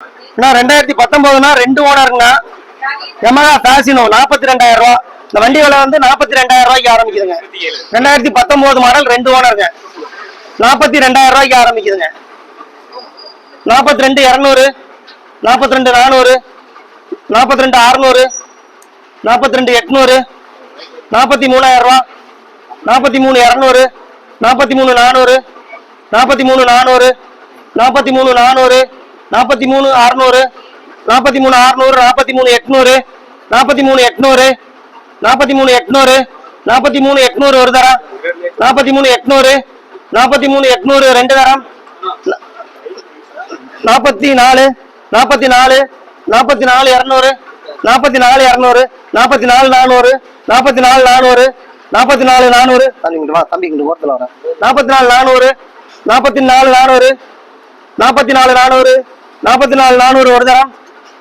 அண்ணா ரெண்டாயிரத்தி பத்தொன்பதுனா ரெண்டு ஓனருங்கண்ணா Yamaha Fascino நாற்பத்தி ரெண்டாயிரம் ரூபா. இந்த வண்டி விலை வந்து நாற்பத்தி ரெண்டாயிரம் ரூபாய்க்கு ஆரம்பிக்குதுங்க. ரெண்டாயிரத்தி பத்தொன்பது மாடல் ரெண்டு ஓனருங்க. நாற்பத்தி ரெண்டாயிரம் ரூபாய்க்கு ஆரம்பிக்குதுங்க. நாற்பத்தி ரெண்டு இரநூறு நாற்பத்தி ரெண்டு நானூறு நாற்பத்தி ரெண்டு அறுநூறு நாற்பத்தி ரெண்டு எட்நூறு நாற்பத்தி மூணாயிரம் ரூபா நாற்பத்தி மூணு இரநூறு நாற்பத்தி மூணு நானூறு நாற்பத்தி மூணு நானூறு நாற்பத்தி மூணு நானூறு நாற்பத்தி மூணு அறுநூறு நாற்பத்தி மூணு அறுநூறு நாற்பத்தி மூணு எட்நூறு நாற்பத்தி மூணு எட்நூறு நாற்பத்தி மூணு எட்நூறு நாற்பத்தி மூணு எட்நூறு ஒரு தரம் நாற்பத்தி மூணு எட்நூறு நாற்பத்தி மூணு எட்நூறு ரெண்டு தரம் நாற்பத்தி நாலு நாற்பத்தி நாலு நாற்பத்தி நாலு இரநூறு நாற்பத்தி நாலு இரநூறு நாற்பத்தி நாலு நானூறு நாற்பத்தி நாலு நானூறு நாற்பத்தி நாலு நானூறு தம்பிங்கிட்டு வா தம்பி இங்கிட்டு ஓரத்தில் வரேன் நாற்பத்தி நாலு நானூறு நாற்பத்தி நாலு நானூறு நாற்பத்தி நாலு நானூறு நாற்பத்தி நாலு நானூறு ஒரு தரம்.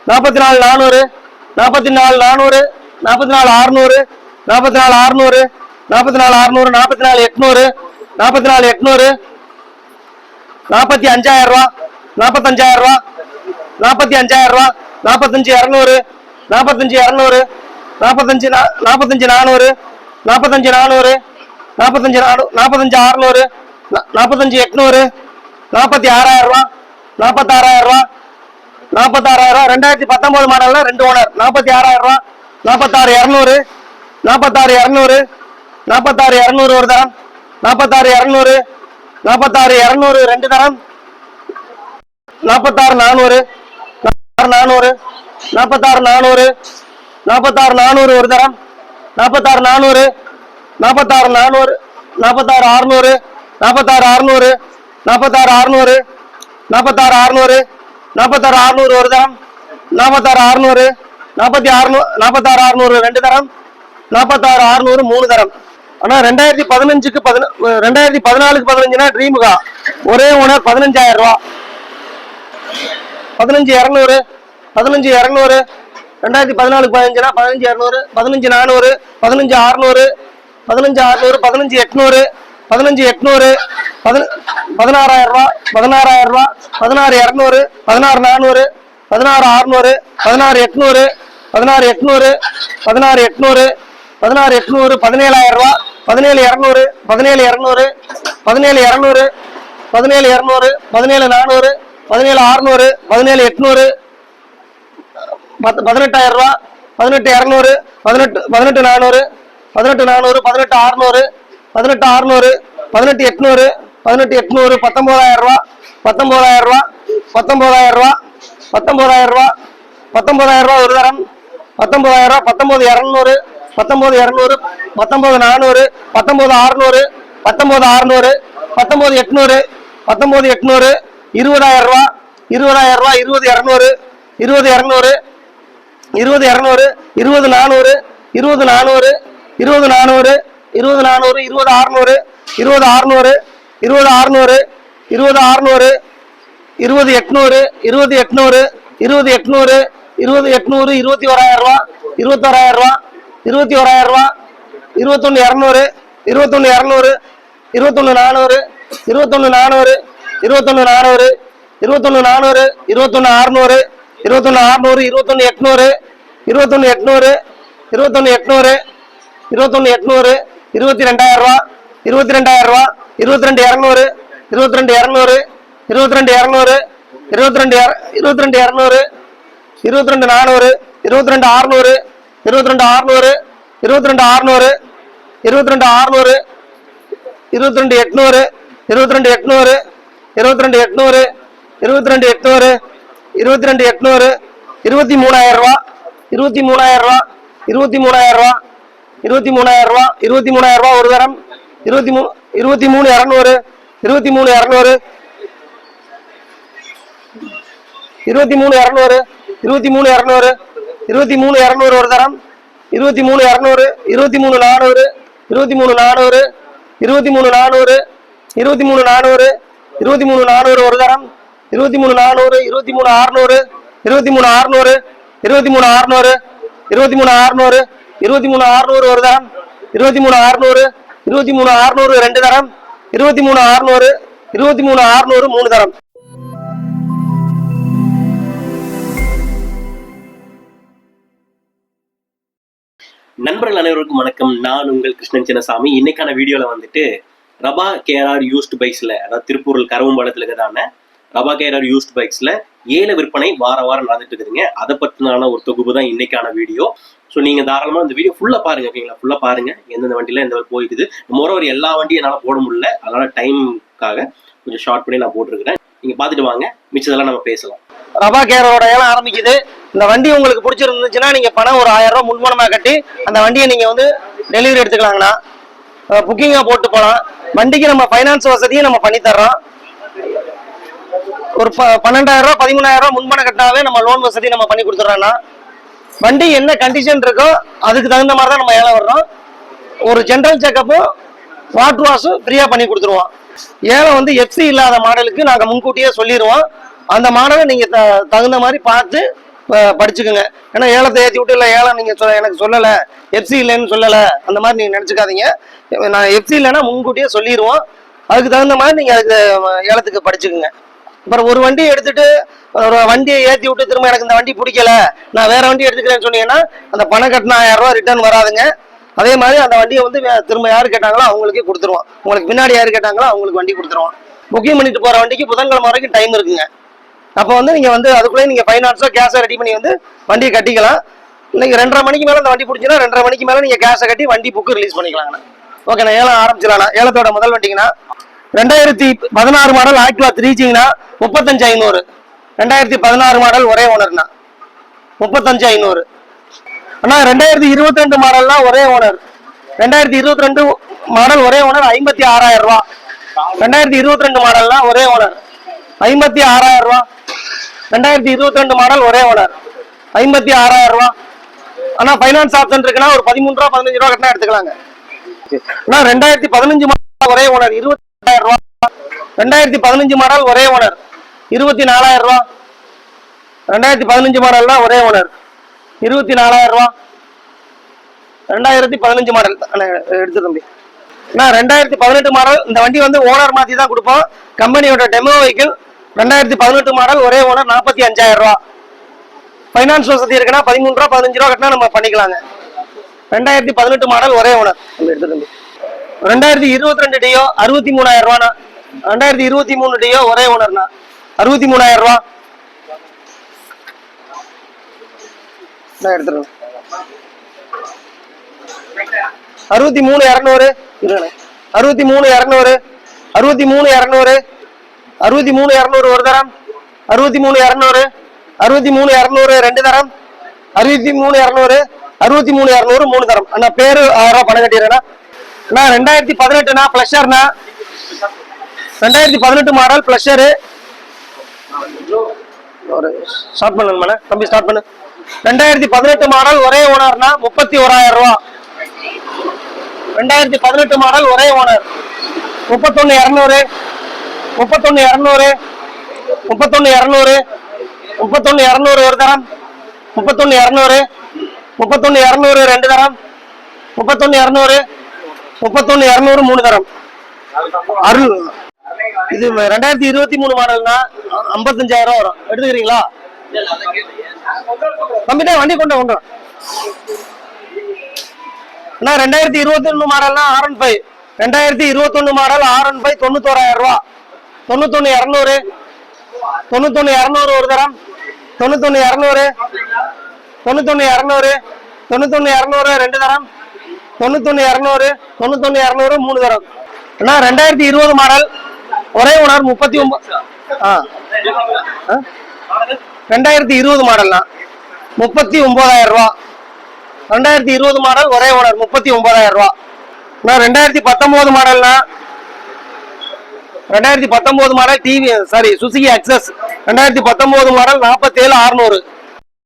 நாற்பத்தி நாலு நானூறு. நாற்பத்தி நாலு நானூறு. நாற்பத்தி நாலு அறுநூறு. நாற்பத்தி நாலு அறுநூறு. நாற்பத்தி நாலு அறுநூறு. நாற்பத்தி நாலு எட்நூறு. நாற்பத்தி நாலு எட்நூறு. நாற்பத்தி அஞ்சாயிரம் ரூபா. நாற்பத்தஞ்சாயிரம் ரூபா. நாற்பத்தி அஞ்சாயிரம் ரூபா. நாற்பத்தஞ்சு இரநூறு. நாற்பத்தஞ்சு இரநூறு. நாற்பத்தஞ்சு நா- நாற்பத்தஞ்சு நானூறு. நாற்பத்தஞ்சு நானூறு. நாற்பத்தஞ்சு நானூ நாற்பத்தஞ்சு அறுநூறு. நா- நாற்பத்தஞ்சு எட்நூறு. நாற்பத்தி ஆறாயிரம் ரூபா. நாற்பத்தாறாயிரம் ரூபா. நாற்பத்தாறாயிரம் ரூபா. ரெண்டாயிரத்தி பத்தொன்பது மாடலில் ரெண்டு ஓனர். நாற்பத்தி ஆறாயிரம் ரூபா. நாற்பத்தாறு இரநூறு. நாற்பத்தாறு இரநூறு. நாற்பத்தாறு இரநூறு ஒரு தரம். நாற்பத்தாறு இரநூறு. நாற்பத்தாறு இரநூறு ரெண்டு தரம். நாற்பத்தாறு நானூறு. நாற்பத்தாறு நானூறு. நாற்பத்தாறு நானூறு. நாற்பத்தாறு நானூறு ஒரு தரம். நாற்பத்தாறு நானூறு. நாற்பத்தாறு நானூறு. நாற்பத்தாறு அறுநூறு. நாற்பத்தாறு அறுநூறு. நாற்பத்தாறு அறுநூறு. நாற்பத்தாறு அறுநூறு நாற்பத்தாறு அறுநூறு ஒரு தரம் நாற்பத்தாறு அறுநூறு நாற்பத்தி அறுநூறு நாற்பத்தாறு அறுநூறு ரெண்டு தரம் நாற்பத்தாறு அறுநூறு மூணு தரம். ஆனா ரெண்டாயிரத்தி பதினஞ்சுக்கு பதின ரெண்டாயிரத்தி பதினாலுக்கு பதினஞ்சுனா ட்ரீமுகா ஒரே ஓனர் பதினஞ்சாயிரம் ரூபா. பதினஞ்சு இரநூறு பதினஞ்சு இரநூறு ரெண்டாயிரத்தி பதினாலுக்கு பதினஞ்சுனா பதினஞ்சு இரநூறு பதினஞ்சு நானூறு பதினஞ்சு அறுநூறு பதினஞ்சு அறுநூறு பதினஞ்சு எட்நூறு பதினஞ்சு எட்நூறு பதின பதினாறாயிரம் ரூபா பதினாறாயிரம் ரூபா பதினாறு இரநூறு பதினாறு நானூறு பதினாறு அறுநூறு பதினாறு எட்நூறு பதினாறு எட்நூறு பதினாறு எட்நூறு பதினாறு எட்நூறு பதினேழாயிரம் ரூபா பதினேழு இரநூறு பதினேழு இரநூறு பதினேழு இரநூறு பதினேழு இரநூறு பதினேழு நானூறு பதினேழு அறுநூறு பதினேழு எட்நூறு பத்து பதினெட்டாயிரம் ரூபா பதினெட்டு இரநூறு பதினெட்டு பதினெட்டு நானூறு பதினெட்டு நானூறு பதினெட்டு அறுநூறு பதினெட்டு அறுநூறு பதினெட்டு எட்நூறு பதினெட்டு எட்நூறு பத்தொம்போதாயிரம் ரூபா பத்தொம்போதாயிரம் ரூபா பத்தொம்போதாயிரம் ரூபா பத்தொம்போதாயிரம் ரூபா பத்தொம்போதாயிரம் ரூபா ஒரு தரம் பத்தொம்போதாயிரம் ரூபா பத்தொம்போது இரநூறு பத்தொம்போது இரநூறு பத்தொம்போது நானூறு பத்தொம்போது அறுநூறு பத்தொம்போது அறுநூறு பத்தொம்போது எட்நூறு பத்தொம்போது எட்நூறு இருபதாயிரம் ரூபா இருபதாயிரம் ரூபா இருபது இரநூறு இருபது இரநூறு இருபது இரநூறு இருபது நானூறு இருபது நானூறு இருபது நானூறு இருபது நானூறு இருபது அறுநூறு இருபது அறுநூறு இருபது அறுநூறு இருபது அறுநூறு இருபது எட்நூறு இருபது எட்நூறு இருபது எட்நூறு இருபது எட்நூறு இருபத்தி ஓராயிரம் ரூபா இருபத்தோராயிரம் ரூபா இருபத்தி ஓராயிரம் ரூபா இருபத்தொன்னு இரநூறு இருபத்தொன்னு இரநூறு இருபத்தொன்று நானூறு இருபத்தொன்னு நானூறு இருபத்தொன்னு நானூறு இருபத்தொன்று நானூறு இருபத்தொன்னு அறுநூறு இருபத்தொன்னு அறுநூறு இருபத்தொன்னு எட்நூறு இருபத்தொன்னு எட்நூறு இருபத்தொன்னு எட்நூறு இருபத்தொன்னு எட்நூறு இருபத்தி ரெண்டாயிரம் ரூபா இருபத்தி ரெண்டாயிரம் ரூபா இருபத்தி ரெண்டு இரநூறு இருபத்தி ரெண்டு இரநூறு இருபத்தி ரெண்டு இரநூறு இருபத்தி ரெண்டு இருபத்தி ரெண்டு இரநூறு இருபத்தி ரெண்டு நானூறு இருபத்தி ரெண்டு அறுநூறு இருபத்தி ரெண்டு அறுநூறு இருபத்தி ரெண்டு அறுநூறு இருபத்தி ரெண்டு அறுநூறு இருபத்தி ரெண்டு எட்நூறு இருபத்தி ரெண்டு எட்நூறு இருபத்தி ரெண்டு எட்நூறு இருபத்தி ரெண்டு எட்நூறு இருபத்தி ரெண்டு எட்நூறு இருபத்தி மூணாயிரம் ரூபா இருபத்தி மூணாயிரம் ரூபா இருபத்தி மூணாயிரம் ரூபா இருபத்தி மூணாயிரம் ரூபா இருபத்தி மூணாயிரம் ரூபா ஒரு தரம் இருபத்தி மூணு இருபத்தி மூணு இரநூறு இருபத்தி மூணு இரநூறு இருபத்தி மூணு இரநூறு இருபத்தி மூணு இரநூறு இருபத்தி மூணு இரநூறு ஒரு தரம் இருபத்தி மூணு இரநூறு இருபத்தி மூணு நானூறு இருபத்தி மூணு நானூறு இருபத்தி மூணு நானூறு இருபத்தி மூணு நானூறு இருபத்தி மூணு நானூறு ஒரு தரம் இருபத்தி மூணு நானூறு இருபத்தி மூணு அறுநூறு இருபத்தி மூணு அறுநூறு இருபத்தி மூணு அறுநூறு இருபத்தி மூணு அறுநூறு இருபத்தி மூணு அறுநூறு ஒரு தரம். இருபத்தி மூணு அறுநூறு இருபத்தி மூணு அறுநூறு ரெண்டு தரம். இருபத்தி மூணு அறுநூறு இருபத்தி மூணு அறுநூறு மூணு தரம். நண்பர்கள் அனைவருக்கும் வணக்கம். நான் உங்கள் கிருஷ்ணன் சின்னசாமி. இன்னைக்கான வீடியோல வந்துட்டு ரபா கேஆர் யூஸ்ட் பைக்ஸ்ல அதாவது திருப்பூரில் கருவம்பாளத்தில் இருக்கிறதான ரபா கேஆர் யூஸ்ட் பைக்ஸ்ல ஏல விற்பனை வார வாரம் நடந்துட்டு இருக்குதுங்க. அதை பற்றினான ஒரு தொகுப்பு தான் இன்னைக்கான வீடியோ. ஸோ நீங்கள் தாராளமாக இந்த வீடியோ ஃபுல்லாக பாருங்கள் ஓகேங்களா ஃபுல்லாக பாருங்கள் எந்தெந்த வண்டியில எந்த வண்டி போயிருக்குது மோரோவர் எல்லா வண்டியும் என்னால் போட முடியல. அதனால் டைமுக்காக கொஞ்சம் ஷார்ட் பண்ணி நான் போட்டிருக்கிறேன். நீங்கள் பார்த்துட்டு வாங்க. மிச்சதெல்லாம் நம்ம பேசலாம். ரபா கேரோட ஏலம் ஆரம்பிக்குது. இந்த வண்டி உங்களுக்கு பிடிச்சிருந்துச்சுன்னா நீங்கள் பணம் ஒரு ஆயிரம் ரூபா முன்மணமாக கட்டி அந்த வண்டியை நீங்கள் வந்து டெலிவரி எடுத்துக்கலாங்கண்ணா. புக்கிங்காக போட்டு போகலாம் வண்டிக்கு நம்ம ஃபைனான்ஸ் வசதியும் நம்ம பண்ணித்தர்றோம் ஒரு ப- பன்னெண்டாயிரம் ரூபா பதிமூணாயிரம் ரூபா முன்பணம் கட்டினாவே நம்ம லோன் வசதி நம்ம பண்ணி கொடுத்துட்றோம்னா வண்டி என்ன கண்டிஷன் இருக்கோ அதுக்கு தகுந்த மாதிரி தான் நம்ம ஏலம் வர்றோம். ஒரு ஜென்ரல் செக்கப்பும் வாட்டர் வாஷும் ஃப்ரீயாக பண்ணி கொடுத்துருவோம். ஏலம் வந்து எஃப்சி இல்லாத மாடலுக்கு நாங்கள் முன்கூட்டியே சொல்லிடுவோம் அந்த மாடலை நீங்கள் த தகுந்த மாதிரி பார்த்து படிச்சுக்கோங்க. ஏன்னா ஏலத்தை ஏற்றி விட்டு இல்லை ஏலம் நீங்கள் சொ எனக்கு சொல்லலை எஃப்சி இல்லைன்னு சொல்லலை அந்த மாதிரி நீங்கள் நினச்சிக்காதீங்க. நான் எஃப்சி இல்லைன்னா முன்கூட்டியே சொல்லிடுவோம் அதுக்கு தகுந்த மாதிரி நீங்கள் அதுக்கு ஏலத்துக்கு படிச்சுக்கோங்க. அப்புறம் ஒரு வண்டியை எடுத்துட்டு ஒரு வண்டியை ஏற்றி விட்டு திரும்ப எனக்கு இந்த வண்டி பிடிக்கல நான் வேற வண்டி எடுத்துக்கிறேன்னு சொன்னீங்கன்னா அந்த பணம் கட்டின ஆயிரம் ரூபாய் ரிட்டர்ன் வராதுங்க. அதே மாதிரி அந்த வண்டியை வந்து திரும்ப யார் கேட்டாங்களோ அவங்களுக்கே கொடுத்துருவோம். உங்களுக்கு பின்னாடி யார் கேட்டாங்களோ அவங்களுக்கு வண்டி கொடுத்துருவோம். புக்கிங் பண்ணிட்டு போகிற வண்டிக்கு புதன்கிழமை வரைக்கும் டைம் இருக்குங்க. அப்போ வந்து நீங்கள் வந்து அதுக்குள்ளே நீங்க ஃபைனான்ஸோ கேஷோ ரெடி பண்ணி வந்து வண்டியை கட்டிக்கலாம். நீங்கள் ரெண்டரை மணிக்கு மேலே அந்த வண்டி பிடிச்சினா ரெண்டரை மணிக்கு மேலே நீங்கள் கேஷை கட்டி வண்டி புக்கு ரிலீஸ் பண்ணிக்கலாங்கண்ணா ஓகேண்ணா ஏலம் ஆரம்பிச்சிடலாம். ஏலத்தோட முதல் வண்டிங்கண்ணா. ரெண்டாயிரத்தி பதினாறு மாடல் ஆக்டிவா த்ரீச்சிங்கண்ணா முப்பத்தஞ்சு ஐநூறு. ரெண்டாயிரத்தி பதினாறு மாடல் ஒரே ஓனர்ண்ணா முப்பத்தஞ்சு ஐநூறு. அண்ணா ரெண்டாயிரத்தி இருபத்தி ரெண்டு மாடல்னா ஒரே ஓனர் ரெண்டாயிரத்தி இருபத்தி ரெண்டு மாடல் ஒரே ஓனர் ஐம்பத்தி ஆறாயிரம் ரூபா. ரெண்டாயிரத்தி இருபத்தி ரெண்டு மாடல்னா ஒரே ஓனர் ஐம்பத்தி ஆறாயிரம் ரூபா. ரெண்டாயிரத்தி இருபத்தி ரெண்டு மாடல் ஒரே ஓனர் ஐம்பத்தி ஆறாயிரம் ரூபா. ஆனால் ஃபைனான்ஸ் ஆப்ஷன் இருக்குன்னா ஒரு பதிமூணு ரூபா பதினஞ்சு ரூபா கட்டினா எடுத்துக்கலாங்க. அண்ணா ரெண்டாயிரத்தி பதினஞ்சு மாடல் ஒரே ஓனர் இருபத்தி ரூபா ரெண்டாயிரத்தி பதினஞ்சு மாடல் ஒரே ஓனர். இருபத்தி நாலாயிரம் ரூபா. ரெண்டாயிரத்தி பதினஞ்சு மாடல்னா ஒரே ஓனர். இருபத்தி நாலாயிரம் ரூபா. ரெண்டாயிரத்தி பதினஞ்சு மாடல் எடுத்து தம்பி. நான் ரெண்டாயிரத்தி பதினெட்டு மாடல் இந்த வண்டி வந்து ஓனர் மாத்தி தான் கொடுப்போம். கம்பெனியோட டெமோ வெஹிக்கிள் ரெண்டாயிரத்தி பதினெட்டு மாடல் ஒரே ஓனர் நாற்பத்தி அஞ்சாயிரம் ரூபா. ஃபைனான்ஸ் வசதி இருக்குன்னா பதிமூணு ரூபா பதினஞ்சு ரூபா கட்டினா நம்ம பண்ணிக்கலாங்க. ரெண்டாயிரத்தி பதினெட்டு மாடல் ஒரே ஓனர். எடுத்து தம்பி. ரெண்டாயிரத்தி இருபத்தி ரெண்டு டியோ அறுபத்தி மூணாயிரம் ரூபாண்ணா. ரெண்டாயிரத்தி இருபத்தி மூணு டியோ ஒரே ஓனர்ண்ணா. அறுபத்தி மூணாயிரம் ரூபா. நான் எடுத்துருவேன் அறுபத்தி மூணு இரநூறு. இருங்கண்ணே. அறுபத்தி மூணு இரநூறு. அறுபத்தி மூணு இரநூறு. அறுபத்தி மூணு இரநூறு ஒரு தரம். அறுபத்தி மூணு இரநூறு. அறுபத்தி மூணு இரநூறு ரெண்டு தரம். அறுபத்தி மூணு இரநூறு. அறுபத்தி மூணு இரநூறு மூணு தரம். அண்ணா பேரு ஆயிரம் ரூபா பணம் கட்டிடுறேன்னா அண்ணா ரெண்டாயிரத்தி பதினெட்டுண்ணா ப்ளஷர்ண்ணா ரெண்டாயிரத்தி பதினெட்டு மாடல் ப்ளஷரு ஒரு ஸ்டார்ட் பண்ணுங்கண்ணா தம்பி ஸ்டார்ட் பண்ணு. ரெண்டாயிரத்தி பதினெட்டு மாடல் ஒரே ஓனர்னா முப்பத்தி ஓராயிரம் ரூபா. ரெண்டாயிரத்தி பதினெட்டு மாடல் ஒரே ஓனர் முப்பத்தொன்னு இரநூறு. முப்பத்தொன்னு இரநூறு. முப்பத்தொன்னு இரநூறு. முப்பத்தொன்னு இரநூறு ஒரு தரம். முப்பத்தொன்னு இரநூறு. முப்பத்தொன்னு இரநூறு ரெண்டு தரம். முப்பத்தொன்னு இரநூறு. முப்பத்தொன்னு இரநூறு மூணு தரம். அருள். இது ரெண்டாயிரத்தி இருபத்தி மூணு மாடல்னா ஐம்பத்தஞ்சாயிரம் வரும். எடுத்துக்கிறீங்களா? தம்பிட்டே வண்டி கொண்டு கொண்டு அண்ணா ரெண்டாயிரத்தி இருபத்தி ஒண்ணு மாடல்னா ஆர் ஒன் ஃபைவ் ரெண்டாயிரத்தி இருபத்தொன்னு மாடல் ஆர் ஒன் ஃபைவ் தொண்ணூத்தோராயிரம் ரூபா. தொண்ணூத்தொன்னு இரநூறு. தொண்ணூத்தொன்னு இரநூறு ஒரு தரம். தொண்ணூத்தொன்னு இரநூறு. தொண்ணூத்தொன்னு இரநூறு. தொண்ணூத்தொன்னு இரநூறு ரெண்டு தரம். தொண்ணூத்தொன்னு இரநூறு தொண்ணூத்தொன்னு இரநூறு மூணு தரம். அண்ணா ரெண்டாயிரத்தி இருபது மாடல். ஒரே ஓனர் முப்பத்தி ஒன்பது ஆ. ஆ? ரெண்டாயிரத்தி இருபது மாடல்ண்ணா. முப்பத்தி ஒன்பதாயிரம் ரூபா. ரெண்டாயிரத்தி இருபது மாடல் ஒரே ஓனர் முப்பத்தி ஒன்பதாயிரம் ரூபா. அண்ணா ரெண்டாயிரத்தி பத்தொன்பது மாடல்ண்ணா. ரெண்டாயிரத்தி பத்தொன்பது model TV sorry Suzuki Access ரெண்டாயிரத்தி பத்தொன்பது மாடல் நாற்பத்தேழு அறுநூறு.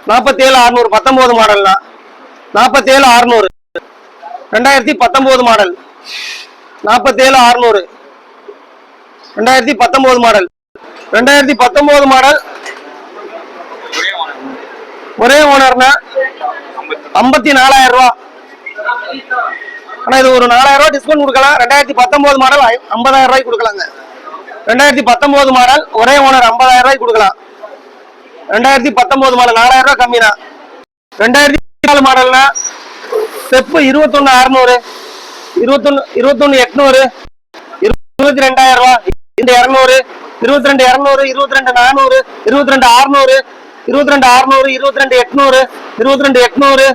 நாற்பத்தேழு அறுநூறு பத்தொன்பது மாடல்னா நாற்பத்தேழு அறுநூறு. ரெண்டாயிரத்தி பத்தொன்பது மாடல் நாற்பத்தேழு அறுநூறு. ரெண்டாயிரத்தி பத்தொன்பது மாடல் ரெண்டாயிரத்தி பத்தொன்பது மாடல் ஒரே ஓனர்னா ஐம்பத்தி நாலாயிரம் ரூபா. ஆனா இது ஒரு நாலாயிரம் ரூபா டிஸ்கவுண்ட் கொடுக்கலாம். ரெண்டாயிரத்தி பத்தொன்பது மாடல் ஐம்பதாயிரம் ரூபாய்க்கு கொடுக்கலாங்க. ரெண்டாயிரத்தி பத்தொன்பது மாடல் ஒரே ஓனர் ஐம்பதாயிரம் ரூபாய்க்கு கொடுக்கலாம். ரெண்டாயிரத்தி பத்தொன்பது மாடல் நாலாயிரம் ரூபாய் தான் ரெண்டாயிரத்தி நாலு மாடல்னா ஸ்டெப்பு இருபத்தொன்னு அறுநூறு இருபத்தொன்னு இருபத்தொன்னு எட்நூறு இருபத்தி ரெண்டாயிரம் ரூபா இந்த இரநூறு இருபத்தி ரெண்டு இரநூறு இருபத்தி ரெண்டு நானூறு இருபத்தி ரெண்டு அறுநூறு இருபத்தி ரெண்டு அறுநூறு இருபத்தி ரெண்டு எட்நூறு இருபத்தி ரெண்டு எட்நூறு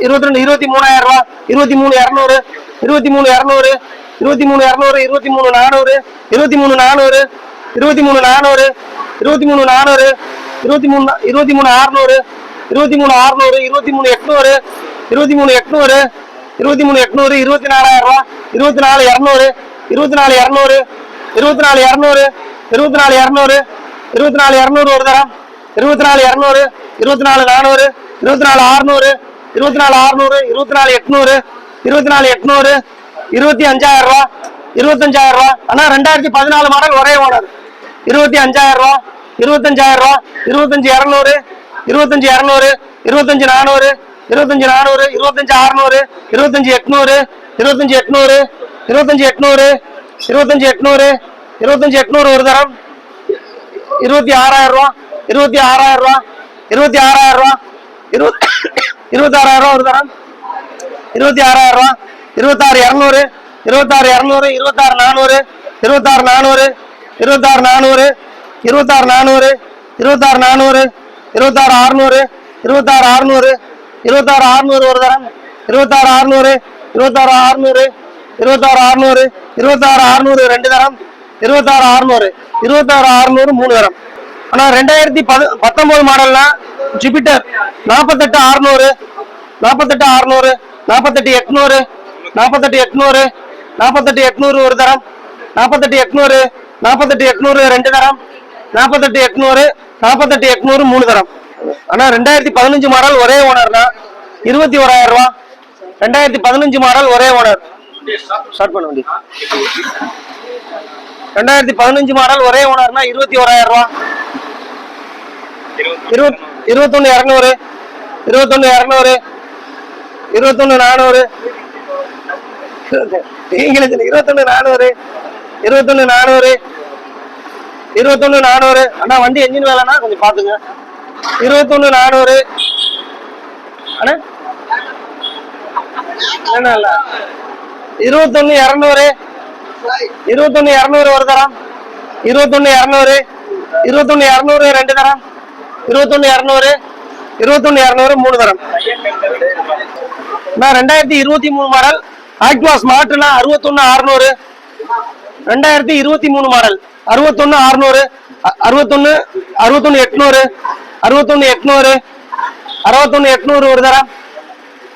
இருபத்தி ரெண்டு இருபத்தி மூணாயிரம் ரூபா இருபத்தி மூணு இரநூறு இருபத்தி மூணு இரநூறு இருபத்தி மூணு இரநூறு இருபத்தி மூணு நானூறு இருபத்தி மூணு நானூறு இருபத்தி மூணு நானூறு இருபத்தி மூணு நானூறு இருபத்தி மூணு இருபத்தி மூணு அறுநூறு இருபத்தி மூணு அறுநூறு இருபத்தி மூணு எட்நூறு இருபத்தி மூணு எட்நூறு இருபத்தி மூணு எட்நூறு இருபத்தி நாலாயிரம் ரூபா இருபத்தி நாலு இரநூறு இருபத்தி நாலு இரநூறு இருபத்தி நாலு இரநூறு இருபத்தி நாலு இரநூறு இருபத்தி நாலு இரநூறு ஒரு தரம் இருபத்தி நாலு இரநூறு இருபத்தி நாலு நானூறு இருபத்தி நாலு அறுநூறு இருபத்தி நாலு அறுநூறு இருபத்தி நாலு எட்நூறு இருபத்தி நாலு எட்நூறு இருபத்தி அஞ்சாயிரம் ரூபா இருபத்தஞ்சாயிரம் ரூபா ஆனா ரெண்டாயிரத்தி பதினாலு மாடல் ஒரே ஓனர் இருபத்தி அஞ்சாயிரம் ரூபா இருபத்தஞ்சாயிரம் ரூபா இருபத்தஞ்சு இரநூறு இருபத்தஞ்சு இரநூறு இருபத்தஞ்சு நானூறு இருபத்தஞ்சு நானூறு இருபத்தஞ்சு அறுநூறு இருபத்தஞ்சு எட்நூறு இருபத்தஞ்சு எட்நூறு இருபத்தஞ்சு எட்நூறு இருபத்தஞ்சு எட்நூறு இருபத்தஞ்சு எட்நூறு ஒரு தரம். இருபத்தி ஆறாயிரம் ரூபா இருபத்தி ஆறாயிரம் ரூபா இருபத்தி ஆறாயிரம் ரூபா இருபத்தி இருபத்தி ஆறாயிரம் ரூபா ஒரு தரம். இருபத்தி ஆறாயிரம் ரூபா இருபத்தாறு இரநூறு இருபத்தாறு இரநூறு இருபத்தாறு நானூறு இருபத்தாறு நானூறு இருபத்தாறு நானூறு இருபத்தாறு நானூறு இருபத்தாறு நானூறு இருபத்தாறு அறுநூறு இருபத்தாறு அறுநூறு இருபத்தாறு அறுநூறு ஒரு தரம் இருபத்தாறு அறுநூறு இருபத்தாறு அறுநூறு இருபத்தாறு அறுநூறு இருபத்தாறு அறுநூறு ரெண்டு தரம். இருபத்தாறு அறுநூறு இருபத்தாறு அறுநூறு மூணு தரம். ஆனா ரெண்டாயிரத்தி பது பத்தொன்பது மாடல்னா ஜூபிட்டர் நாற்பத்தெட்டு அறுநூறு நாற்பத்தெட்டு அறுநூறு நாற்பத்தெட்டு எட்நூறு நாற்பத்தெட்டு எட்நூறு நாற்பத்தெட்டு எட்நூறு ஒரு தரம். நாற்பத்தெட்டு எட்நூறு நாற்பத்தெட்டு எட்நூறு ரெண்டு தரம். நாற்பத்தெட்டு எட்நூறு நாற்பத்தெட்டு எட்நூறு மூணு தரம். ஆனா ரெண்டாயிரத்தி பதினஞ்சு மாடல் ஒரே ஓனர் தான் இருபத்தி ஓராயிரம் ரூபா. ரெண்டாயிரத்தி பதினஞ்சு மாடல் ஒரே ஓனர் ஸ்டார்ட் பண்ண வேண்டியது. ரெண்டாயிரத்தி பதினஞ்சு மாடல் ஒரே ஓனர்னா இருபத்தி ஓராயிரம் ரூபா. இருபத் இருபத்தொன்னு இரநூறு இருபத்தொன்னு இரநூறு இருபத்தொன்னு நானூறு. நீங்களே இருபத்தொன்னு நானூறு இருபத்தொன்னு நானூறு இருபத்தொன்னு நானூறு. அண்ணா வண்டி என்ஜின் வேலைன்னா கொஞ்சம் பாத்துங்க இருபத்தொன்னு நானூறு. அண்ணா? என்ன இல்ல இருபத்தொன்னு இரநூறு. இருபத்தொன்னு இரநூறு ஒரு தரம். இருபத்தொன்னு இரநூறு. இருபத்தொன்னு இரநூறு ரெண்டு தரம். இருபத்தொன்னு இரநூறு. இருபத்தொன்னு இரநூறு மூணு தரம். நான் ரெண்டாயிரத்தி இருபத்தி மூணு மாடல். ஆக்டிவா ஸ்மார்ட்னா அறுபத்தொன்னு அறுநூறு. ரெண்டாயிரத்தி இருபத்தி மூணு மாடல். அறுபத்தொன்னு அறுநூறு. அ- அறுபத்தொன்னு அறுபத்தொன்னு எட்நூறு. அறுபத்தொன்னு எட்நூறு. அறுபத்தொன்னு எட்நூறு ஒரு தரம்.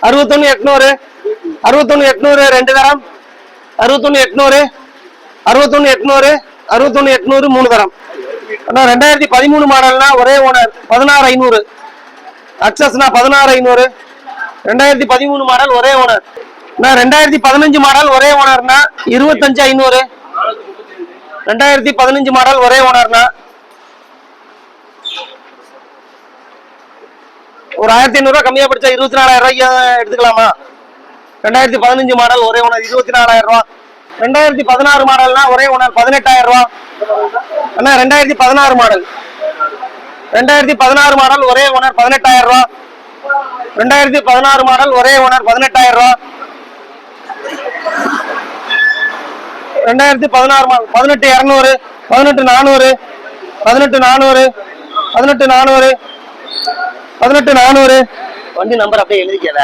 அறுபத்தொன்னு எட்நூறு. அறுபத்தொன்னு எட்நூறு ரெண்டு தரம். அறுபத்தொன்னு எட்நூறு. அறுபத்தொன்னு எட்நூறு. அறுபத்தொன்னு எட்நூறு மூணு தரம். அண்ணா ரெண்டாயிரத்தி பதிமூணு மாடல்னா ஒரே ஓனர் பதினாறு ஐநூறு. அக்சஸ்னா பதினாறு ஐநூறு. ரெண்டாயிரத்தி பதிமூணு மாடல் ஒரே ஓனர். நான் ரெண்டாயிரத்தி பதினஞ்சு மாடல் ஒரே ஓனர்னா இருபத்தஞ்சு ஐநூறு. ரெண்டாயிரத்தி பதினஞ்சு மாடல் ஒரே ஓனர்னா ஒரு ஆயிரத்தி ஐநூறுரூவா கம்மியா படிச்சா இருபத்தி நாலாயிரம் ரூபாய்க்கு எடுத்துக்கலாமா? ரெண்டாயிரத்தி பதினஞ்சு மாடல் ஒரே ஒன்று இருபத்தி நாலாயிரம் ரூபா. ரெண்டாயிரத்தி பதினாறு மாடல்னா ஒரே ஒன்று பதினெட்டாயிரம் ரூபா. அண்ணா ரெண்டாயிரத்தி பதினாறு மாடல் ரெண்டாயிரத்தி பதினாறு மாடல் ஒரே ஓனர் பதினெட்டாயிரம் ரூபா. ரெண்டாயிரத்தி பதினாறு மாடல் ஒரே ஓனர் பதினெட்டாயிரம் ரூபா. ரெண்டாயிரத்தி பதினாறு மாடல் பதினெட்டு இரநூறு பதினெட்டு நானூறு பதினெட்டு நானூறு பதினெட்டு நானூறு பதினெட்டு நானூறு. வண்டி நம்பர் அப்படியே எழுதிக்கல.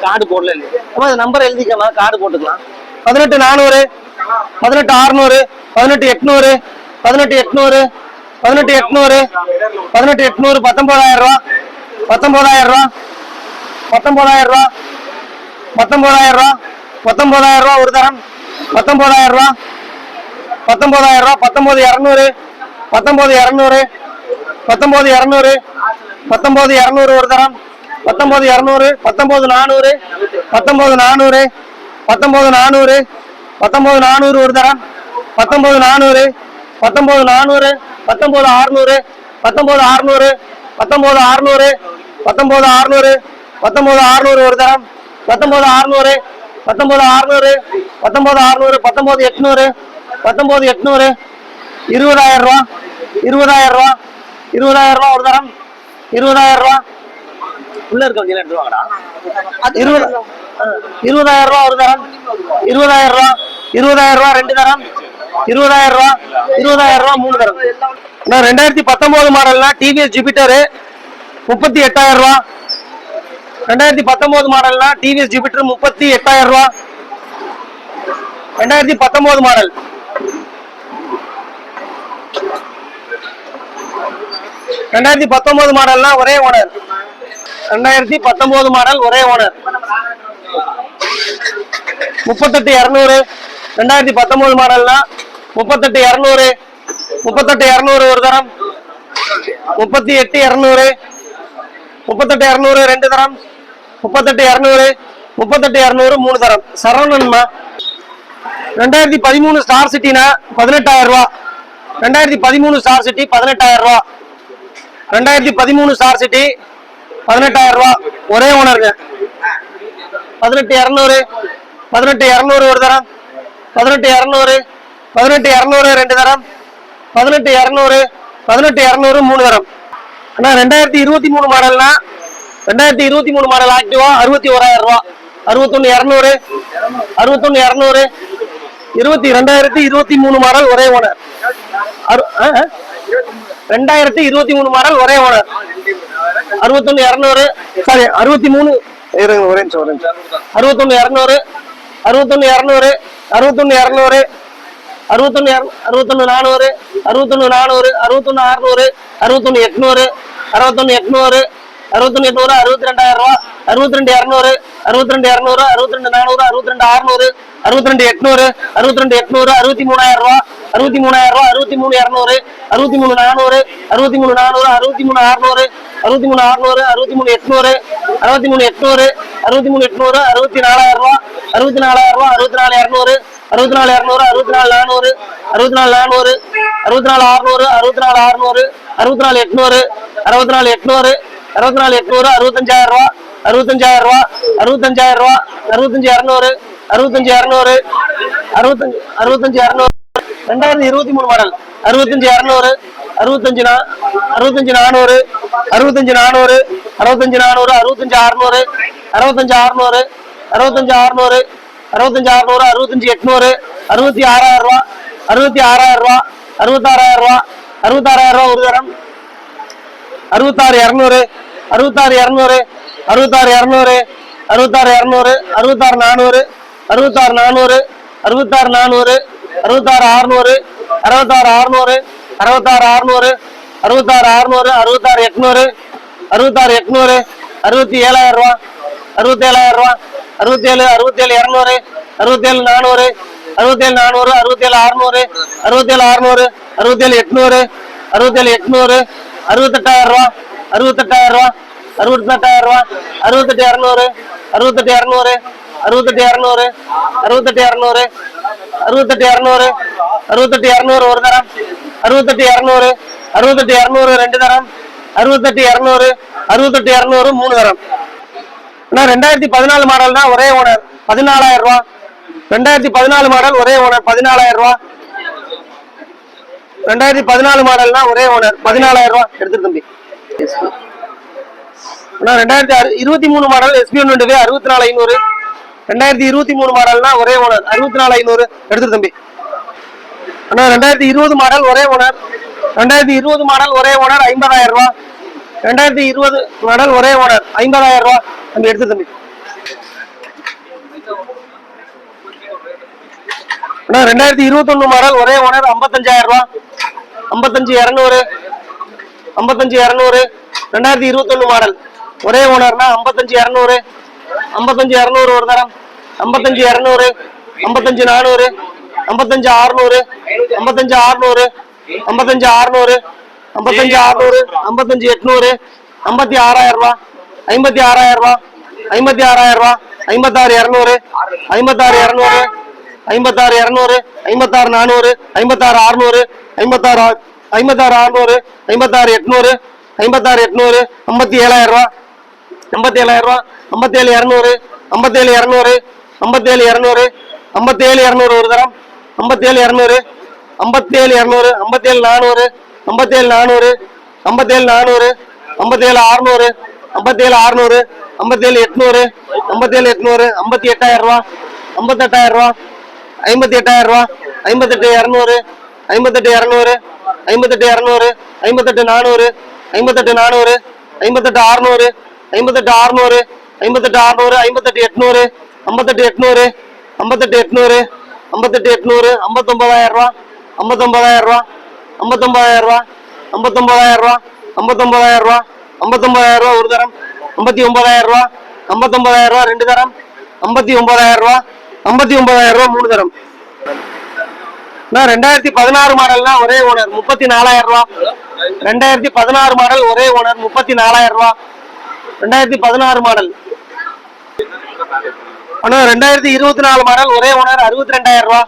கார்டு போடல இல்லையா நம்பர் எழுதிக்கமா கார்டு போட்டுக்கலாம். பதினெட்டு நானூறு. பதினெட்டு அறுநூறு பதினெட்டு எட்நூறு. பதினெட்டு எட்நூறு. பதினெட்டு எட்நூறு. பதினெட்டு எட்நூறு பத்தொன்பதாயிரம் ரூபா. பத்தொன்பதாயிரம் ரூபா. பத்தொன்பதாயிரம் ரூபா. பத்தொன்பதாயிரம் ரூபா. பத்தொன்பதாயிரம் ரூபா ஒரு தரம். பத்தொன்பதாயிரம் ரூபா. பத்தொன்பதாயிரம் ரூபா. பத்தொன்பது இரநூறு. பத்தொன்பது இரநூறு. பத்தொன்பது இரநூறு. பத்தொன்பது இரநூறு ஒரு தரம். பத்தொன்பது இரநூறு பத்தொன்பது நானூறு பத்தொன்பது நானூறு பத்தொன்பது நானூறு பத்தொன்பது நானூறு ஒரு தரம். பத்தொன்பது நானூறு பத்தொன்பது நானூறு பத்தொன்பது அறுநூறு பத்தொன்பது அறுநூறு பத்தொன்பது அறுநூறு பத்தொன்பது அறுநூறு பத்தொன்பது அறுநூறு ஒரு தரம். பத்தொன்பது அறுநூறு பத்தொன்பது அறுநூறு பத்தொன்பது அறுநூறு பத்தொன்பது எட்நூறு பத்தொன்பது எட்நூறு இருபதாயிரம் ரூபா இருபதாயிரம் ரூபா இருபதாயிரம் ரூபா ஒரு தரம். இருபதாயிரம் ரூபா. உள்ள இருக்க வண்டியில எடுத்து வாங்கடா. இருபது இருபதாயிரம் ரூபா ஒரு தரம். இருபதாயிரம் ரூபா. இருபதாயிரம் ரூபா ரெண்டு தரம். இருபதாயிரம் ரூபா. இருபதாயிரம் ரூபா மூணு தரம். நான் ரெண்டாயிரத்தி பத்தொன்பது மாடல்னா டிவிஎஸ் ஜூபிட்டரு முப்பத்தி எட்டாயிரம் ரூபா. ரெண்டாயிரத்தி பத்தொன்பது மாடல்னா டிவிஎஸ் ஜூபிட்டர் முப்பத்தி எட்டாயிரம் ரூபா. ரெண்டாயிரத்தி பத்தொன்பது மாடல். ரெண்டாயிரத்தி பத்தொன்பது மாடல்னா ஒரே ஓனர் ரெண்டாயிரத்தி பத்தொன்பது மாடல் ஒரே ஓனர் முப்பத்தெட்டு இரநூறு. ரெண்டாயிரத்தி பத்தொன்பது மாடல்னா முப்பத்தெட்டு இரநூறு. முப்பத்தெட்டு இரநூறு ஒரு தரம். முப்பத்தி எட்டு இரநூறு. முப்பத்தெட்டு இரநூறு ரெண்டு தரம். முப்பத்தெட்டு இரநூறு. முப்பத்தெட்டு இரநூறு மூணு தரம். சரவணன்மா. ரெண்டாயிரத்தி பதிமூணு ஸ்டார் சிட்டினா பதினெட்டாயிரம் ரூபா. ரெண்டாயிரத்தி பதிமூணு ஸ்டார் சிட்டி பதினெட்டாயிரம் ரூபா. ரெண்டாயிரத்தி பதிமூணு ஸ்டார் சிட்டி பதினெட்டாயிரம் ரூபா. ஒரே ஓனருங்க பதினெட்டு இரநூறு பதினெட்டு இரநூறு ஒரு தரம். பதினெட்டு இரநூறு பதினெட்டு இரநூறு ரெண்டு தரம். பதினெட்டு இரநூறு பதினெட்டு இரநூறு மூணு தரம். ஆனால் ரெண்டாயிரத்தி இருபத்தி மூணு மாடல்னா ரெண்டாயிரத்தி இருபத்தி மூணு மாடல் ஆக்டிவா அறுபத்தி ஓராயிரம் ரூபா. அறுபத்தொன்னு இரநூறு அறுபத்தொன்னு இரநூறு இருபத்தி ரெண்டாயிரத்தி இருபத்தி மூணு மாடல் ஒரே ஓனர் அறு ஆ. ரெண்டாயிரத்தி இருபத்தி மூணு மாடல் ஒரே ஓனர் அறுபத்தொன்னு இரநூறு சாரி அறுபத்தி மூணு. ஒரே நிமிஷம் ஒரே நிமிஷம். அறுபத்தொன்னு இரநூறு அறுபத்தொன்னு இரநூறு அறுபத்தொன்னு இரநூறு அறுபத்தொன்னு அறுபத்தொன்னு நானூறு அறுபத்தொன்னு நானூறு அறுபத்தொன்னு அறுநூறு அறுபத்தொன்னு எட்நூறு அறுபத்தொன்னு எட்நூறு அறுபத்தொன்னு எட்நூறு அறுபத்தி ரெண்டாயிரம் ரூபா அறுபத்தி ரெண்டு இரநூறு அறுபத்தி ரெண்டு இரநூறு அறுபத்தி ரெண்டு நானூறு அறுபத்தி ரெண்டு அறுநூறு அறுபத்தி ரெண்டு எட்நூறு அறுபத்தி ரெண்டு எட்நூறு அறுபத்தி மூணாயிரம் ரூபா அறுபத்தி மூணாயிரம் ரூபா அறுபத்தி மூணு இரநூறு அறுபத்தி மூணு நானூறு அறுபத்தி மூணு நானூறு அறுபத்தி மூணு அறுநூறு அறுபத்தி மூணு அறுநூறு அறுபத்தி மூணு எட்நூறு அறுபத்தி மூணு எட்நூறு அறுபத்தி மூணு எட்நூறு அறுபத்தி நாலாயிரம் ரூபா அறுபத்தி நாலாயிரம் ரூபா அறுபத்தி நாலு இரநூறு அறுபத்தி நாலு இரநூறு அறுபத்தி நாலு நானூறு அறுபத்தி நாலு நானூறு அறுபத்தி நாலு அறுநூறு அறுபத்தி நாலு அறுநூறு அறுபத்தி நாலு எட்நூறு அறுபத்தி நாலு எட்நூறு அறுபத்தி நாலு எட்நூறு அறுபத்தஞ்சாயிரம் ரூபா அறுபத்தஞ்சாயிரம் ரூபா அறுபத்தஞ்சாயிரம் ரூபா அறுபத்தஞ்சு இரநூறு அறுபத்தஞ்சு இரநூறு அறுபத்தஞ்சு அறுபத்தஞ்சு இரநூறு. ரெண்டாயிரத்தி இருபத்தி மூணு மாடல். அறுபத்தஞ்சு இரநூறு அறுபத்தஞ்சு நா அறுபத்தஞ்சு நானூறு அறுபத்தஞ்சு நானூறு அறுபத்தஞ்சு நானூறு அறுபத்தஞ்சு அறுநூறு அறுபத்தஞ்சு அறுநூறு அறுபத்தஞ்சு அறுநூறு அறுபத்தஞ்சு அறுநூறு அறுபத்தஞ்சு எட்நூறு அறுபத்தி ஆறாயிரம் ரூபா அறுபத்தி ஆறாயிரம் ரூபா அறுபத்தாறாயிரம் ரூபா அறுபத்தாறாயிரம் ரூபா ஒரு தரம். அறுபத்தாறு இரநூறு அறுபத்தாறு இரநூறு அறுபத்தாறு இரநூறு அறுபத்தாறு இரநூறு அறுபத்தாறு நானூறு அறுபத்தாறு நானூறு அறுபத்தாறு நானூறு அறுபத்தாறு அறுநூறு அறுபத்தாறு அறுநூறு அறுபத்தாறு அறுநூறு அறுபத்தாறு அறுநூறு அறுபத்தாறு எட்நூறு அறுபத்தாறு எட்நூறு அறுபத்தி ஏழாயிரம் ரூபா அறுபத்தேழாயிரம் ரூபா அறுபத்தேழு அறுபத்தேழு இரநூறு அறுபத்தேழு நானூறு அறுபத்தேழு நானூறு அறுபத்தேழு அறுநூறு அறுபத்தேழு அறுநூறு அறுபத்தேழு எட்நூறு அறுபத்தேழு எட்நூறு அறுபத்தெட்டாயிரம் ரூபா அறுபத்தெட்டாயிரம் ரூபா அறுபத்தெட்டாயிரம் ரூபா அறுபத்தெட்டு இரநூறு அறுபத்தெட்டு இரநூறு அறுபத்தெட்டு இரநூறு அறுபத்தெட்டு இரநூறு அறுபத்தெட்டு இரநூறு அறுபத்தெட்டு இரநூறு ஒரு தரம் அறுபத்தெட்டு இரநூறு அறுபத்தெட்டு இரநூறு ரெண்டு தரம் அறுபத்தெட்டு இரநூறு அறுபத்தெட்டு இரநூறு மூணு தரம். அண்ணா ரெண்டாயிரத்தி பதினாலு மாடல் தான் ஒரே ஓனர் பதினாலாயிரம் ரூபா. ரெண்டாயிரத்தி பதினாலு மாடல் ஒரே ஓனர் பதினாலாயிரம் ரூபா. ரெண்டாயிரத்தி பதினாலு மாடல்னா ஒரே ஓனர் பதினாலாயிரம் ரூபா. எடுத்து தம்பி. அண்ணா ரெண்டாயிரத்தி இருபத்தி மூணு மாடல் எஸ்பி ஒன் அறுபத்தி நாலு ஐநூறு. ரெண்டாயிரத்தி இருபத்தி மூணு மாடல்னா ஒரே ஓனர் அறுபத்தி நாலு ஐநூறு. எடுத்து தம்பி. அண்ணா ரெண்டாயிரத்தி இருபது மாடல் ஒரே ஓனர் ரெண்டாயிரத்தி இருபது மாடல் ஒரே ஓனர் ஐம்பதாயிரம் ரூபா. ரெண்டாயிரத்தி இருபது மாடல் ஒரே ஓனர் ஐம்பதாயிரம் ரூபா. தம்பி எடுத்து தம்பி. அண்ணா ரெண்டாயிரத்தி இருபத்தொன்னு மாடல் ஒரே ஓனர் ஐம்பத்தஞ்சாயிரம் ரூபா. ஐம்பத்தஞ்சு இரநூறு. ஐம்பத்தஞ்சு இரநூறு. ரெண்டாயிரத்தி இருபத்தொன்னு மாடல் ஒரே ஓனர்னா ஐம்பத்தஞ்சு இரநூறு. ஐம்பத்தஞ்சு இரநூறு ஒரு தரம். ஐம்பத்தஞ்சு இரநூறு ஐம்பத்தஞ்சு நானூறு ஐம்பத்தஞ்சு அறுநூறு ஐம்பத்தஞ்சு அறுநூறு ஐம்பத்தஞ்சு அறுநூறு ஐம்பத்தஞ்சு அறுநூறு ஐம்பத்தஞ்சு எட்நூறு ஐம்பத்தி ஆறாயிரம் ரூபா ஐம்பத்தி ஆறாயிரம் ரூபா ஐம்பத்தி ஆறாயிரம் ரூபா ஐம்பத்தாறு இரநூறு ஐம்பத்தாறு இரநூறு ஐம்பத்தாறு இரநூறு ஐம்பத்தாறு நானூறு ஐம்பத்தாறு அறுநூறு ஐம்பத்தாறு ஐம்பத்தாறு அறுநூறு ஐம்பத்தாறு எட்நூறு ஐம்பத்தாறு எட்நூறு ஐம்பத்தி ஏழாயிரம் ரூபா ஐம்பத்தி ஏழாயிரம் ரூபா ஐம்பத்தேழு இரநூறு ஐம்பத்தேழு இரநூறு ஐம்பத்தேழு இரநூறு ஐம்பத்தேழு இரநூறு ஒரு தரம் ஐம்பத்தேழு இரநூறு ஐம்பத்தேழு இரநூறு ஐம்பத்தேழு நானூறு ஐம்பத்தேழு நானூறு ஐம்பத்தேழு நானூறு ஐம்பத்தேழு அறுநூறு ஐம்பத்தேழு அறுநூறு ஐம்பத்தேழு எட்நூறு ஐம்பத்தேழு எட்நூறு ஐம்பத்தி எட்டாயிரம் ரூபா ஐம்பத்தெட்டாயிரம் ரூபா ஐம்பத்தி எட்டாயிரம் ரூபா ஐம்பத்தெட்டு இரநூறு ஐம்பத்தெட்டு இரநூறு ஐம்பத்தெட்டு இரநூறு ஐம்பத்தெட்டு நானூறு ஐம்பத்தெட்டு நானூறு ஐம்பத்தெட்டு அறுநூறு ஐம்பத்தெட்டு அறுநூறு ஐம்பத்தெட்டு அறுநூறு ஐம்பத்தெட்டு எட்நூறு ஐம்பத்தெட்டு எட்நூறு ஐம்பத்தெட்டு எட்நூறு ஐம்பத்தெட்டு எட்நூறு ஐம்பத்தொம்பதாயிரம் ரூபா ஐம்பத்தொம்பதாயிரம் ரூபா ஐம்பத்தொம்பதாயிரம் ரூபா ஐம்பத்தொம்பதாயிரம் ரூபா ஐம்பத்தொம்பதாயிரம் ரூபா ஐம்பத்தொம்பதாயிரம் ரூபா ஒரு தரம் ஐம்பத்தி ஒன்பதாயிரம் ரூபா ஐம்பத்தொம்பதாயிரம் ரூபா ரெண்டு தரம் ஐம்பத்தி ஒன்பதாயிரம் ரூபா ஐம்பத்தி ஒன்பதாயிரம் ரூபா மூணு தரம். ரெண்டாயிரத்தி பதினாறு மாடல்னா ஒரே ஓனர் முப்பத்தி நாலாயிரம் ரூபா. ரெண்டாயிரத்தி பதினாறு மாடல் ஒரே ஓனர் முப்பத்தி நாலாயிரம் ரூபா. ரெண்டாயிரத்தி பதினாறு மாடல் ஆனா ரெண்டாயிரத்தி இருபத்தி நாலு மாடல் ஒரே ஓனர் அறுபத்தி ரெண்டாயிரம் ரூபா.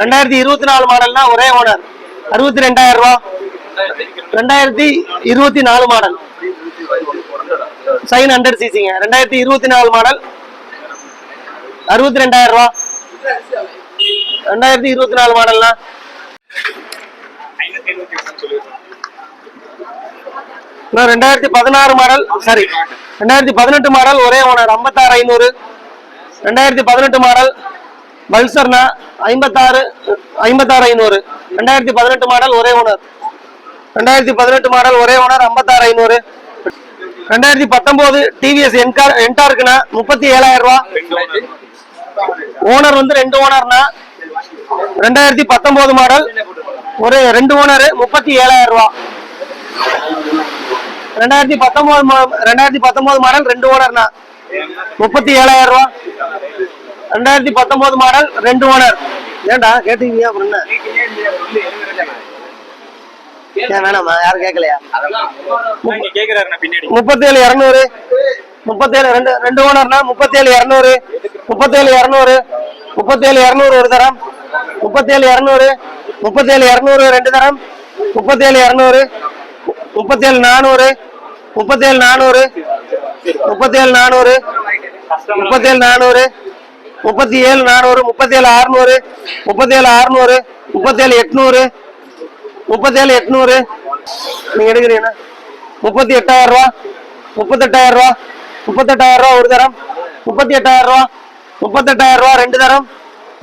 ரெண்டாயிரத்தி இருபத்தி நாலு மாடல்னா ஒரே ஓனர் அறுபத்தி ரெண்டாயிரம் ரூபா. ரெண்டாயிரத்தி இருபத்தி நாலு மாடல் சைன் ஹண்ட்ரட் சிசிங்க ரெண்டாயிரத்தி இருபத்தி நாலு மாடல் அறுபத்தி ரெண்டாயிரம் ரூபா. ரெண்டாயிரத்தி இருபத்தி நாலு மாடல்னா நான் ரெண்டாயிரத்தி பதினாறு மாடல் சாரி ரெண்டாயிரத்தி பதினெட்டு மாடல் ஒரே ஓனர் ஐம்பத்தாறு ஐநூறு. ரெண்டாயிரத்தி பதினெட்டு மாடல் பல்சர்னா ஐம்பத்தாறு ஐம்பத்தாறு ஐநூறு. ரெண்டாயிரத்தி பதினெட்டு மாடல் ஒரே ஓனர் ரெண்டாயிரத்தி பதினெட்டு மாடல் ஒரே ஓனர் ஐம்பத்தாறு ஐநூறு. ரெண்டாயிரத்தி பத்தொன்பது டிவிஎஸ் என்கார் என்டார்க்குனா முப்பத்தி ஏழாயிரம் ரூபா. ஓனர் வந்து ரெண்டு ஓனர்னா ரெண்டாயிரத்தி பத்தொன்பது மாடல் ஒரு ரெண்டு ஓனர் முப்பத்தி ஏழாயிரம் ரூபா. ரெண்டாயிரத்தி பத்தொன்பது மா- ரெண்டாயிரத்தி பத்தொன்பது மாடல் ரெண்டு ஓனர்னா. முப்பத்தி ஏழாயிரம் ரூபா. ரெண்டாயிரத்தி பத்தொன்பது மாடல் ரெண்டு ஓனர். ஏன்டா கேட்டீங்க அப்புறம் என்ன? வேணாமா? யாரும் கேட்கலையா? முப்பத்தேழு இரநூறு. முப்பத்தேழு ரெண்டு ரெண்டு ஓனர்னா முப்பத்தேழு இரநூறு. முப்பத்தேழு இரநூறு. முப்பத்தேழு இரநூறு ஒரு தரம். முப்பத்தேழு இரநூறு. முப்பத்தேழு இரநூறு ரெண்டு தரம். முப்பத்தேழு இரநூறு. முப்பத்தேழு நானூறு முப்பத்தேழு நானூறு முப்பத்தேழு நானூறு முப்பத்தேழு நானூறு முப்பத்தி ஏழு நானூறு முப்பத்தேழு அறுநூறு முப்பத்தேழு அறுநூறு முப்பத்தேழு எட்நூறு முப்பத்தேழு எட்நூறு. நீங்க எடுக்கிறீங்கன்னா முப்பத்தி எட்டாயிரம் ரூபா முப்பத்தெட்டாயிரம் ரூபா முப்பத்தெட்டாயிரம் ரூபா ஒரு தரம் முப்பத்தி எட்டாயிரம் ரூபா முப்பத்தெட்டாயிரம் ரூபா ரெண்டு தரம்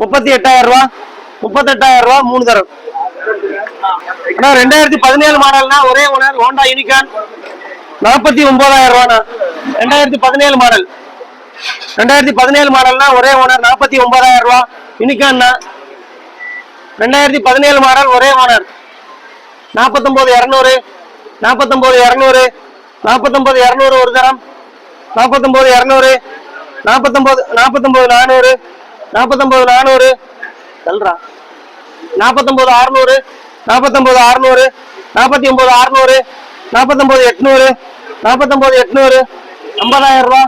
முப்பத்தி எட்டாயிரம் ரூபா முப்பத்தெட்டாயிரம் ரூபா மூணு தரம். அண்ணா ரெண்டாயிரத்தி பதினேழு மாடல்னா ஒரே ஓனர் ஹோண்டா யூனிகான் நாற்பத்தி ஒன்பதாயிரம் ரூபாண்ணா. ரெண்டாயிரத்தி பதினேழு மாடல். ரெண்டாயிரத்தி பதினேழு மாடல்னா ஒரே ஓனர் நாற்பத்தி ஒன்பதாயிரம் ரூபா. யூனிகான்னா ரெண்டாயிரத்தி பதினேழு மாடல் ஒரே ஓனர் நாற்பத்தொம்போது இரநூறு. நாற்பத்தொம்போது இரநூறு. நாற்பத்தொம்போது இரநூறு ஒரு தரம். நாற்பத்தொம்போது இரநூறு. நாற்பத்தொம்போது நாற்பத்தொம்போது நானூறு. நாற்பத்தொம்போது நானூறு. சொல்றா நாற்பத்தொம்போது அறுநூறு. நாற்பத்தொம்போது அறுநூறு நாற்பத்தி ஒம்பது அறுநூறு நாற்பத்தொம்போது எட்நூறு நாற்பத்தொம்பது எட்நூறு ஐம்பதாயிரம் ரூபா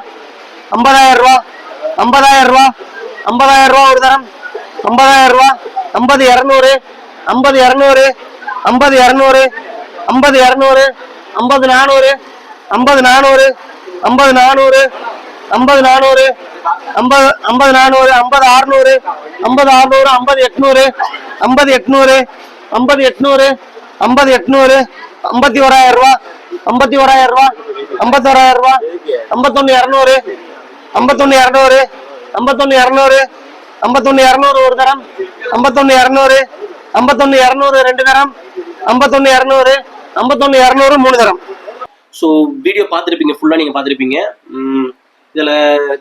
ஐம்பதாயிரம் ரூபா ஐம்பதாயிரம் ரூபா ஐம்பதாயிரம் ரூபா ஒரு தரம் ஐம்பதாயிரம் ரூபா ஐம்பது இரநூறு ஐம்பது இரநூறு ஐம்பது இரநூறு ஐம்பது இரநூறு ஐம்பது நானூறு ஐம்பது நானூறு ஐம்பது நானூறு ஐம்பது நானூறு ஐம்பது ஐம்பது நானூறு ஐம்பது அறுநூறு ஐம்பது அறுநூறு ஐம்பது எட்நூறு ஐம்பது எட்நூறு ஐம்பது எட்நூறு ஐம்பது எட்நூறு ஐம்பத்தி ஓராயிரம் ரூபா ஐம்பத்தி ஓராயிரம் ரூபா ஐம்பத்தோராயிரம் ரூபா ஐம்பத்தொன்னு இரநூறு ஐம்பத்தொன்னு இரநூறு ஐம்பத்தொன்னு இரநூறு ஐம்பத்தொன்னு இரநூறு ஒரு தரம் ஐம்பத்தொன்னு இரநூறு ஐம்பத்தொன்னு இரநூறு ரெண்டு தரம் ஐம்பத்தொன்னு இரநூறு ஐம்பத்தொன்னு இரநூறு மூணு தரம். ஸோ வீடியோ பார்த்துருப்பீங்க ஃபுல்லாக நீங்கள் பார்த்துருப்பீங்க. இதில்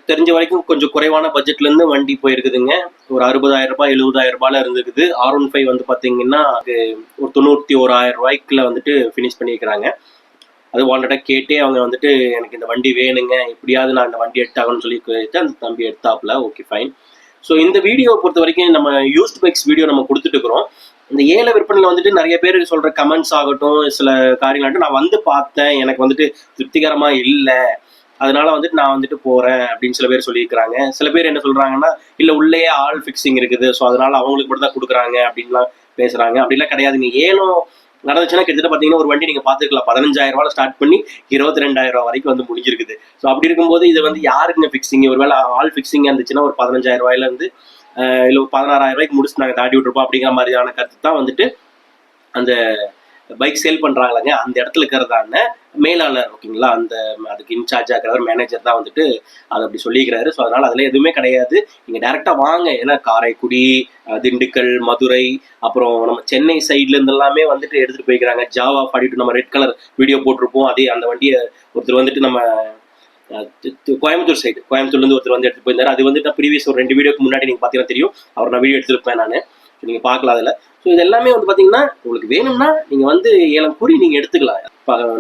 தெரிஞ்ச வரைக்கும் கொஞ்சம் குறைவான பட்ஜெட்லேருந்து வண்டி போயிருக்குதுங்க. ஒரு அறுபதாயிரம் ரூபாய் எழுபதாயிரம் ரூபாயில இருந்துக்குது ஆர் ஒன் ஃபைவ் வந்து பார்த்தீங்கன்னா அது ஒரு தொண்ணூற்றி ஓராயிரம் ரூபாய்க்குள்ள வந்துட்டு ஃபினிஷ் பண்ணியிருக்கிறாங்க அது வாண்டடாக கேட்டே அவங்க வந்துட்டு எனக்கு இந்த வண்டி வேணுங்க. எப்படியாவது நான் இந்த வண்டி எடுத்தாகணும்னு சொல்லி கேட்டு அந்த தம்பி எடுத்தாப்புல. ஓகே ஃபைன் ஸோ இந்த வீடியோ பொறுத்த வரைக்கும் நம்ம யூஸ்ட் பைக்ஸ் வீடியோ நம்ம கொடுத்துட்டு இருக்கிறோம். இந்த ஏல விற்பனையில் வந்துட்டு நிறைய பேர் சொல்கிற கமெண்ட்ஸ் ஆகட்டும் சில காரியங்களாகட்டும் நான் வந்து பார்த்தேன். எனக்கு வந்துட்டு திருப்திகரமாக இல்லை. அதனால வந்துட்டு நான் வந்துட்டு போறேன் அப்படின்னு சில பேர் சொல்லியிருக்கிறாங்க. சில பேர் என்ன சொல்றாங்கன்னா இல்ல உள்ளேயே ஆள் ஃபிக்ஸிங் இருக்குது. ஸோ அதனால அவங்களுக்கு மட்டும் தான் கொடுக்குறாங்க அப்படின்லாம் பேசுறாங்க. அப்படிலாம் கிடையாதுங்க ஏலம் நடந்துச்சுன்னா கிட்டத்தட்ட பார்த்தீங்கன்னா ஒரு வண்டி நீங்க பார்த்துக்கலாம் பதினஞ்சாயிரம் ரூபாய் ஸ்டார்ட் பண்ணி இருபத்தி ரெண்டாயிரம் ரூபாய் வரைக்கும் வந்து முடிஞ்சிருக்குது. ஸோ அப்படி இருக்கும்போது இது வந்து யாருக்குங்க ஃபிக்ஸிங் ஒருவேளை ஆல் ஃபிக்ஸிங் இருந்துச்சுன்னா ஒரு பதினஞ்சாயிரம் ரூபாயில இருந்து இல்ல ஒரு பதினாறாயிரம் ரூபாய்க்கு முடிச்சு நாங்கள் தாட்டி விட்டுருப்போம் அப்படிங்கிற மாதிரியான கருத்து தான் வந்துட்டு அந்த பைக் சேல் பண்றாங்களாங்க. அந்த இடத்துல இருக்கிறதான மேலாளர் ஓகேங்களா? அந்த அதுக்கு இன்சார்ஜ் ஆகிறவர் மேனேஜர் தான் வந்துட்டு அதை அப்படி சொல்லிக்கிறாரு. ஸோ அதனால் அதில் எதுவுமே கிடையாது. நீங்கள் டேரெக்டாக வாங்க. ஏன்னா காரைக்குடி திண்டுக்கல் மதுரை அப்புறம் நம்ம சென்னை சைட்லேருந்து எல்லாமே வந்துட்டு எடுத்துகிட்டு போய்க்கிறாங்க. ஜாவா பாடிட்டு நம்ம ரெட் கலர் வீடியோ போட்டிருப்போம். அதே அந்த வண்டியை ஒருத்தர் வந்துட்டு நம்ம தி- கோயம்புத்தூர் சைடு கோயம்புத்தூர்லேருந்து ஒருத்தர் வந்து எடுத்துட்டு போயிருந்தாரு. அது வந்துட்டு ப்ரீவியஸ் ஒரு ரெண்டு வீடியோக்கு முன்னாடி நீங்கள் பார்த்தீங்கன்னா தெரியும். அவர் நான் வீடியோ எடுத்துருப்பேன் நான். நீங்கள் பார்க்கலாம் அதில். ஸோ இது எல்லாமே வந்து பார்த்தீங்கன்னா உங்களுக்கு வேணும்னா நீங்கள் வந்து ஏலம் கூறி நீங்கள் எடுத்துக்கலாம்.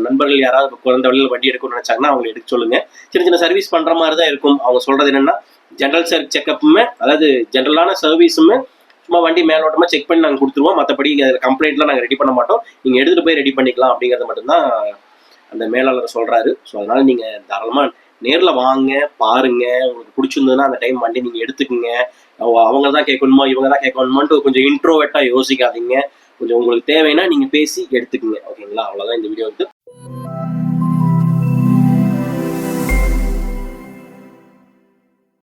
நண்பர்கள் யாராவது இப்போ வழியில் வண்டி எடுக்கணும்னு நினச்சாங்கன்னா அவங்க எடுக்க சொல்லுங்க. சின்ன சின்ன சர்வீஸ் பண்ணுற மாதிரி தான் இருக்கும். அவங்க சொல்கிறது என்னென்னா ஜென்ரல் சர் செக்கப்புமே அதாவது ஜென்ரலான சர்வீஸுமே சும்மா வண்டி மேலோட்டமாக செக் பண்ணி நாங்கள் கொடுத்துருவோம். மற்றபடி அதில் கம்ப்ளைண்ட்லாம் நாங்கள் ரெடி பண்ண மாட்டோம். நீங்கள் எடுத்துகிட்டு போய் ரெடி பண்ணிக்கலாம் அப்படிங்கிறது மட்டும்தான் அந்த மேலாளர் சொல்கிறாரு ஸோ அதனால் நீங்கள் தாராளமாக நேரில் வாங்க பாருங்க. உங்களுக்கு பிடிச்சிருந்ததுன்னா அந்த டைம் வண்டி நீங்கள் எடுத்துக்கோங்க. அவங்க தான் கேட்கணுமா இவங்க தான் கேட்கணுமான்ட்டு கொஞ்சம் இன்ட்ரோவேட்டாக யோசிக்காதீங்க. கொஞ்சம் உங்களுக்கு தேவைன்னா நீங்கள் பேசி எடுத்துக்கோங்க. ஓகேங்களா அவ்வளோதான் இந்த வீடியோ வந்து.